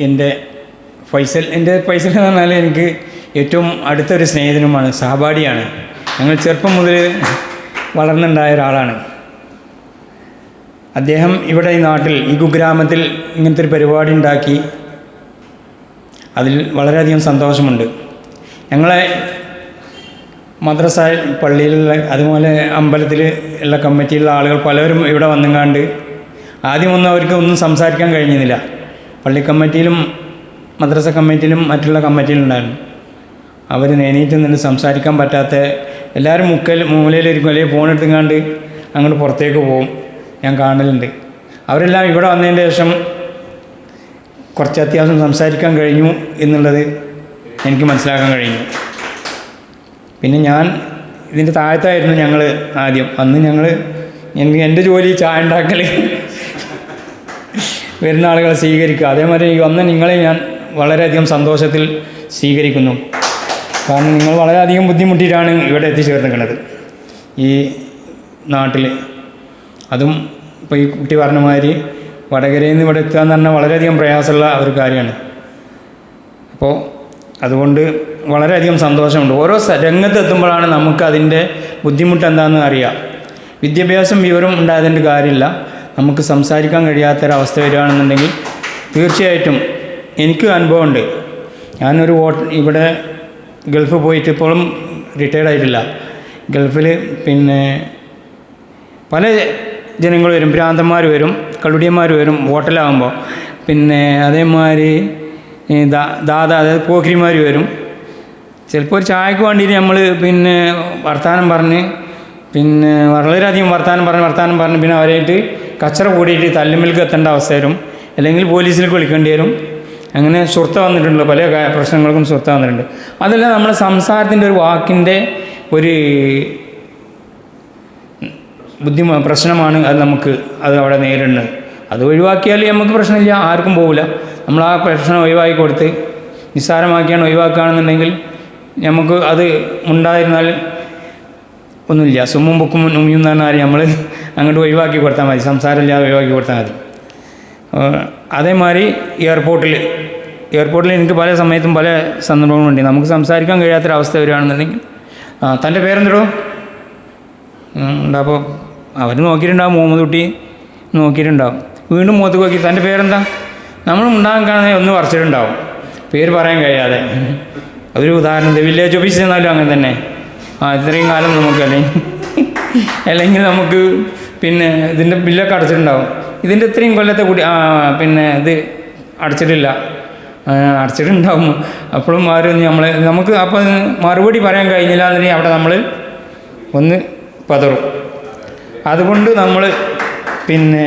എന്റെ ഫൈസൽ എന്റെ ഫൈസൽ എന്ന് പറഞ്ഞാൽ എനിക്ക് ഏറ്റവും അടുത്തൊരു സ്നേഹിതനുമാണ് സഹപാഠിയാണ് ഞങ്ങൾ ചെറുപ്പം മുതൽ വളർന്നുണ്ടായ ഒരാളാണ്. അദ്ദേഹം ഇവിടെ ഈ നാട്ടിൽ ഈ കുഗ്രാമത്തിൽ ഇങ്ങനത്തെ ഒരു പരിപാടി ഉണ്ടാക്കി. അതിൽ വളരെയധികം സന്തോഷമുണ്ട്. ഞങ്ങളെ മദ്രസ പള്ളിയിലുള്ള അതുപോലെ അമ്പലത്തിൽ ഉള്ള കമ്മിറ്റിയിലുള്ള ആളുകൾ പലരും ഇവിടെ വന്നുങ്ങാണ്ട് ആദ്യമൊന്നും അവർക്ക് ഒന്നും സംസാരിക്കാൻ കഴിഞ്ഞിരുന്നില്ല പള്ളി കമ്മിറ്റിയിലും മദ്രസ കമ്മിറ്റിയിലും മറ്റുള്ള കമ്മിറ്റിയിലുണ്ടായിരുന്നു. അവർ നേനീറ്റ് നിന്ന് സംസാരിക്കാൻ പറ്റാത്ത എല്ലാവരും മുക്കൽ മൂലയിലിരിക്കും. അല്ലെങ്കിൽ ഫോൺ എടുത്തുങ്ങാണ്ട് അങ്ങോട്ട് പുറത്തേക്ക് പോകും ഞാൻ കാണലുണ്ട്. അവരെല്ലാം ഇവിടെ വന്നതിന് ശേഷം കുറച്ച് അത്യാവശ്യം സംസാരിക്കാൻ കഴിഞ്ഞു എന്നുള്ളത് എനിക്ക് മനസ്സിലാക്കാൻ കഴിഞ്ഞു. പിന്നെ ഞാൻ ഇതിന്റെ താഴത്തായിരുന്നു ഞങ്ങൾ ആദ്യം. അന്ന് ഞങ്ങൾ എനിക്ക് എന്റെ ജോലി ചായ ഉണ്ടാക്കൽ വരുന്ന ആളുകളെ സ്വീകരിക്കുക. അതേമാതിരി എനിക്ക് വന്ന നിങ്ങളെ ഞാൻ വളരെയധികം സന്തോഷത്തിൽ സ്വീകരിക്കുന്നു. കാരണം നിങ്ങൾ വളരെയധികം ബുദ്ധിമുട്ടിയിട്ടാണ് ഇവിടെ എത്തിച്ചേർന്നിരിക്കുന്നത് ഈ നാട്ടിൽ അതും ഇപ്പോൾ ഈ കുട്ടി പറഞ്ഞ മാതിരി വടകരയിൽ നിന്ന് ഇവിടെ എത്തുക എന്ന് പറഞ്ഞാൽ വളരെയധികം പ്രയാസമുള്ള ഒരു കാര്യമാണ്. അപ്പോൾ അതുകൊണ്ട് വളരെയധികം സന്തോഷമുണ്ട്. ഓരോ രംഗത്തെത്തുമ്പോഴാണ് നമുക്ക് അതിന്റെ ബുദ്ധിമുട്ട് എന്താണെന്ന് അറിയാം. വിദ്യാഭ്യാസം വിവരം ഉണ്ടായതിന്റെ കാര്യമില്ല. നമുക്ക് സംസാരിക്കാൻ കഴിയാത്തൊരവസ്ഥ വരികയാണെന്നുണ്ടെങ്കിൽ തീർച്ചയായിട്ടും എനിക്ക് അനുഭവമുണ്ട്. ഞാനൊരു വോട്ട് ഇവിടെ ഗൾഫ് പോയിട്ട് ഇപ്പോഴും റിട്ടയർഡ് ആയിട്ടില്ല. ഗൾഫിൽ പിന്നെ പല ജനങ്ങൾ വരും ഭ്രാന്തന്മാർ വരും കളുടിയന്മാർ വരും ഹോട്ടലാകുമ്പോൾ പിന്നെ അതേമാതിരി ദാദാ അതായത് പോക്കിരിമാർ വരും. ചിലപ്പോൾ ഒരു ചായക്ക് വേണ്ടിയിട്ട് നമ്മൾ പിന്നെ വർത്തമാനം പറഞ്ഞ് പിന്നെ വളരെയധികം വർത്തമാനം പറഞ്ഞ് വർത്തമാനം പറഞ്ഞ് പിന്നെ അവരായിട്ട് കച്ചറ കൂടിയിട്ട് തല്ലുമിൽക്ക് എത്തേണ്ട അവസ്ഥ വരും. അല്ലെങ്കിൽ പോലീസിലേക്ക് വിളിക്കേണ്ടി വരും. അങ്ങനെ സുഹൃത്ത വന്നിട്ടുണ്ട്. പല പ്രശ്നങ്ങൾക്കും സുഹൃത്ത വന്നിട്ടുണ്ട്. അതല്ല നമ്മുടെ സംസാരത്തിന്റെ ഒരു വാക്കിന്റെ ഒരു ബുദ്ധിമ പ്രശ്നമാണ് അത് നമുക്ക് അത് അവിടെ നേരിടുന്നത്. അത് ഒഴിവാക്കിയാൽ നമുക്ക് പ്രശ്നമില്ല. ആർക്കും പോകില്ല നമ്മൾ ആ പ്രശ്നം ഒഴിവാക്കി കൊടുത്ത് നിസ്സാരമാക്കിയാണ് ഒഴിവാക്കുകയാണെന്നുണ്ടെങ്കിൽ നമുക്ക് അത് ഉണ്ടായിരുന്നാൽ ഒന്നുമില്ല സുമ്മും ബുക്കും ഉമ്മിയും എന്ന് നമ്മൾ അങ്ങോട്ട് ഒഴിവാക്കി കൊടുത്താൽ മതി സംസാരമില്ലാതെ ഒഴിവാക്കി കൊടുത്താൽ മതി അതേമാതിരി എയർപോർട്ടിൽ എയർപോർട്ടിൽ എനിക്ക് പല സമയത്തും പല സന്ദർഭങ്ങളുണ്ട് നമുക്ക് സംസാരിക്കാൻ കഴിയാത്തൊരവസ്ഥ വരികയാണെന്നുണ്ടെങ്കിൽ തന്റെ പേരെന്തോ അപ്പോൾ അവർ നോക്കിയിട്ടുണ്ടാവും മുഹമ്മദ് കുട്ടി നോക്കിയിട്ടുണ്ടാവും വീണ്ടും മുഖത്ത് നോക്കി തന്റെ പേരെന്താ നമ്മൾ ഉണ്ടാകാൻ കാണുന്ന ഒന്ന് പറിച്ചിട്ടുണ്ടാവും പേര് പറയാൻ കഴിയാതെ അതൊരു ഉദാഹരണം വില്ലേജ് ഓഫീസിൽ ചെന്നാലും അങ്ങനെ തന്നെ ഇത്രയും കാലം നമുക്ക് അല്ലെങ്കിൽ അല്ലെങ്കിൽ നമുക്ക് പിന്നെ ഇതിന്റെ ബില്ലൊക്കെ അടച്ചിട്ടുണ്ടാവും. ഇതിന്റെ ഇത്രയും കൊല്ലത്തെ കൂടി ആ പിന്നെ ഇത് അടച്ചിട്ടില്ല. ആ, അടച്ചിട്ടുണ്ടാവും. അപ്പോഴും മാറി നമ്മൾ നമുക്ക് അപ്പം മറുപടി പറയാൻ കഴിഞ്ഞില്ല എന്നുണ്ടെങ്കിൽ അവിടെ നമ്മൾ ഒന്ന് പതറും. അതുകൊണ്ട് നമ്മൾ പിന്നെ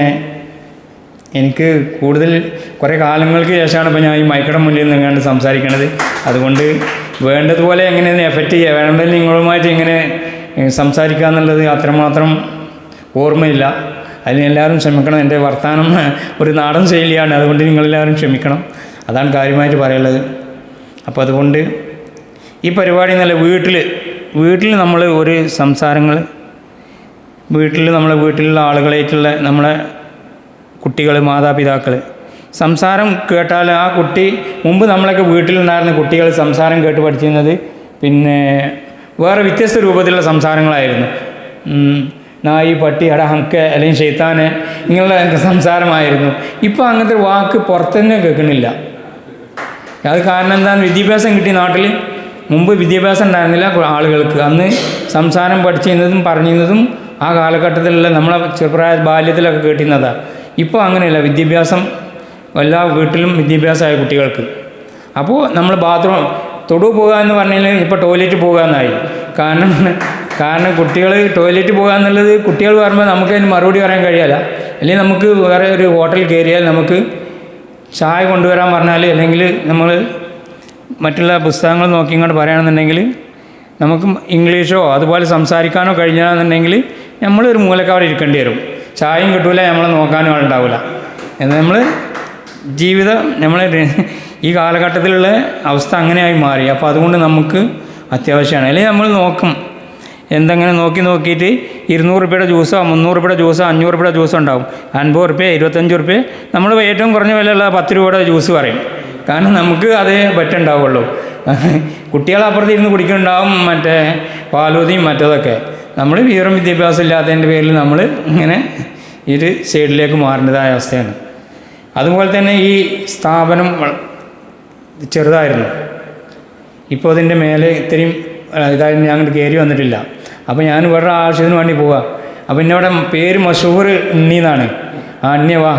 എനിക്ക് കൂടുതൽ കുറേ കാലങ്ങൾക്ക് ശേഷമാണ് ഇപ്പോൾ ഞാൻ ഈ മൈക്കടം മുന്നിൽ നിന്നുകൊണ്ട് സംസാരിക്കണത്. അതുകൊണ്ട് വേണ്ടതുപോലെ എങ്ങനെ എഫക്റ്റ് ചെയ്യുക? വേണ്ടത് നിങ്ങളുമായിട്ട് എങ്ങനെ സംസാരിക്കുക എന്നുള്ളത് അത്രമാത്രം ഓർമ്മയില്ല. അതിന് എല്ലാവരും ക്ഷമിക്കണം. എന്റെ വർത്തമാനം ഒരു നാടൻ ശൈലിയാണ്. അതുകൊണ്ട് നിങ്ങളെല്ലാവരും ക്ഷമിക്കണം. അതാണ് കാര്യമായിട്ട് പറയുള്ളത് അപ്പോൾ അതുകൊണ്ട് ഈ പരിപാടി നല്ല വീട്ടിൽ വീട്ടിൽ നമ്മൾ ഒരു സംസാരങ്ങൾ വീട്ടിൽ നമ്മളെ വീട്ടിലുള്ള ആളുകളായിട്ടുള്ള നമ്മളെ കുട്ടികൾ മാതാപിതാക്കൾ സംസാരം കേട്ടാൽ ആ കുട്ടി മുമ്പ് നമ്മളൊക്കെ വീട്ടിലുണ്ടായിരുന്ന കുട്ടികൾ സംസാരം കേട്ട് പഠിച്ചിരുന്നത് പിന്നെ വേറെ വ്യത്യസ്ത രൂപത്തിലുള്ള സംസാരങ്ങളായിരുന്നു. നായി പട്ടി അട ഹങ്ക അല്ലെങ്കിൽ ഷെയ്ത്താന് ഇങ്ങനെയുള്ള സംസാരമായിരുന്നു. ഇപ്പോൾ അങ്ങനത്തെ വാക്ക് പുറത്തുതന്നെ കേൾക്കണില്ല അത് കാരണം എന്താണ് വിദ്യാഭ്യാസം കിട്ടിയ നാട്ടിൽ മുമ്പ് വിദ്യാഭ്യാസം ഉണ്ടായിരുന്നില്ല ആളുകൾക്ക്. അന്ന് സംസാരം പഠിച്ചിരുന്നതും പറഞ്ഞിരുന്നതും ആ കാലഘട്ടത്തിലുള്ള നമ്മളെ ചെറുപ്രായ ബാല്യത്തിലൊക്കെ കേട്ടിരുന്നതാണ് ഇപ്പോൾ അങ്ങനെയല്ല. വിദ്യാഭ്യാസം എല്ലാ വീട്ടിലും വിദ്യാഭ്യാസമായ കുട്ടികൾക്ക്. അപ്പോൾ നമ്മൾ ബാത്റൂം തൊടു പോകുക എന്ന് പറഞ്ഞാൽ ഇപ്പോൾ ടോയ്ലറ്റ് പോകുക എന്നായി കാരണം കാരണം കുട്ടികൾ ടോയ്ലറ്റ് പോകുക എന്നുള്ളത് കുട്ടികൾ പറയുമ്പോൾ നമുക്ക് അതിന് മറുപടി പറയാൻ കഴിയില്ല. അല്ലെങ്കിൽ നമുക്ക് വേറെ ഒരു ഹോട്ടലിൽ കയറിയാൽ നമുക്ക് ചായ കൊണ്ടുവരാൻ പറഞ്ഞാൽ അല്ലെങ്കിൽ നമ്മൾ മറ്റുള്ള പുസ്തകങ്ങൾ നോക്കി ഇങ്ങോട്ട് പറയുകയാണെന്നുണ്ടെങ്കിൽ നമുക്ക് ഇംഗ്ലീഷോ അതുപോലെ സംസാരിക്കാനോ കഴിഞ്ഞാണെന്നുണ്ടെങ്കിൽ നമ്മളൊരു മൂലക്കവിടെ ഇരിക്കേണ്ടി വരും. ചായയും കിട്ടൂല നമ്മളെ നോക്കാനും ആളുണ്ടാവില്ല എന്നാൽ നമ്മൾ ജീവിതം നമ്മളെ ഈ കാലഘട്ടത്തിലുള്ള അവസ്ഥ അങ്ങനെയായി മാറി. അപ്പോൾ അതുകൊണ്ട് നമുക്ക് അത്യാവശ്യമാണ്. അല്ലെങ്കിൽ നമ്മൾ നോക്കും. എന്തെങ്ങനെ നോക്കി നോക്കിയിട്ട് ഇരുന്നൂറ് രൂപയുടെ ജ്യൂസോ മുന്നൂറ് രൂപയുടെ ജ്യൂസോ അഞ്ഞൂറ് രൂപയുടെ ജ്യൂസോ ഉണ്ടാവും. അൻപത് റുപ്യ ഇരുപത്തഞ്ച് റുപ്യ. നമ്മൾ ഏറ്റവും കുറഞ്ഞ വിലയുള്ള പത്ത് രൂപയുടെ ജ്യൂസ് പറയും. കാരണം നമുക്ക് അതേ പറ്റുണ്ടാവുള്ളൂ കുട്ടികൾ അപ്പുറത്ത് ഇരുന്ന് കുടിക്കുന്നുണ്ടാവും മറ്റേ പാലൂതിയും മറ്റതൊക്കെ. നമ്മൾ വിവരം വിദ്യാഭ്യാസം ഇല്ലാത്തതിന്റെ പേരിൽ നമ്മൾ ഇങ്ങനെ ഒരു സൈഡിലേക്ക് മാറേണ്ടതായ അവസ്ഥയാണ്. അതുപോലെ തന്നെ ഈ സ്ഥാപനം ചെറുതായിരുന്നു. ഇപ്പോൾ അതിന്റെ മേലെ ഇത്രയും ഇതായി ഞാൻ അങ്ങോട്ട് കയറി വന്നിട്ടില്ല. അപ്പോൾ ഞാൻ വേറെ ആവശ്യത്തിന് വേണ്ടി പോവുക അപ്പോൾ എന്നോട് പേര് മഷൂർ ഉണ്ണി എന്നാണ്. ആ അന്യ വാ.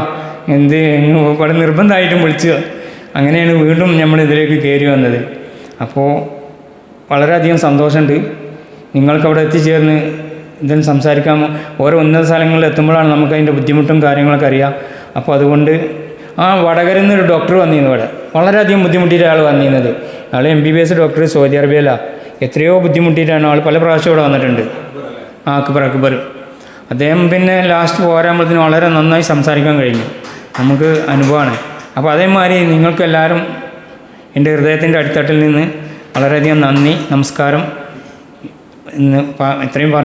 എന്ത് ഇവിടെ നിർബന്ധമായിട്ടും വിളിച്ച് അങ്ങനെയാണ് വീണ്ടും നമ്മൾ ഇതിലേക്ക് കയറി വന്നത്. അപ്പോൾ വളരെയധികം സന്തോഷമുണ്ട്. നിങ്ങൾക്ക് അവിടെ എത്തിച്ചേർന്ന് ഇതിന് സംസാരിക്കാൻ. ഓരോ ഉന്നത സ്ഥലങ്ങളിൽ എത്തുമ്പോഴാണ് നമുക്ക് അതിന്റെ ബുദ്ധിമുട്ടും കാര്യങ്ങളൊക്കെ അറിയാം. അപ്പോൾ അതുകൊണ്ട് ആ വടകരയിൽ നിന്ന് ഒരു ഡോക്ടർ വന്നിരുന്നു ഇവിടെ. വളരെയധികം ബുദ്ധിമുട്ടിയിട്ട് ആൾ വന്നിരുന്നത്. ആൾ M B B S doctor Saudi അറേബ്യയിലാണ് എത്രയോ ബുദ്ധിമുട്ടിയിട്ടാണ് ആൾ പല പ്രാവശ്യം ഇവിടെ വന്നിട്ടുണ്ട്. ആ അക്ബർ അക്ബർ. അദ്ദേഹം പിന്നെ ലാസ്റ്റ് പോരാകുമ്പോഴത്തേനും വളരെ നന്നായി സംസാരിക്കാൻ കഴിഞ്ഞു. നമുക്ക് അനുഭവമാണ്. അപ്പോൾ അതേമാതിരി നിങ്ങൾക്കെല്ലാവരും എന്റെ ഹൃദയത്തിന്റെ അടിത്തട്ടിൽ നിന്ന് വളരെയധികം നന്ദി നമസ്കാരം. ഇന്ന് ഇത്രയും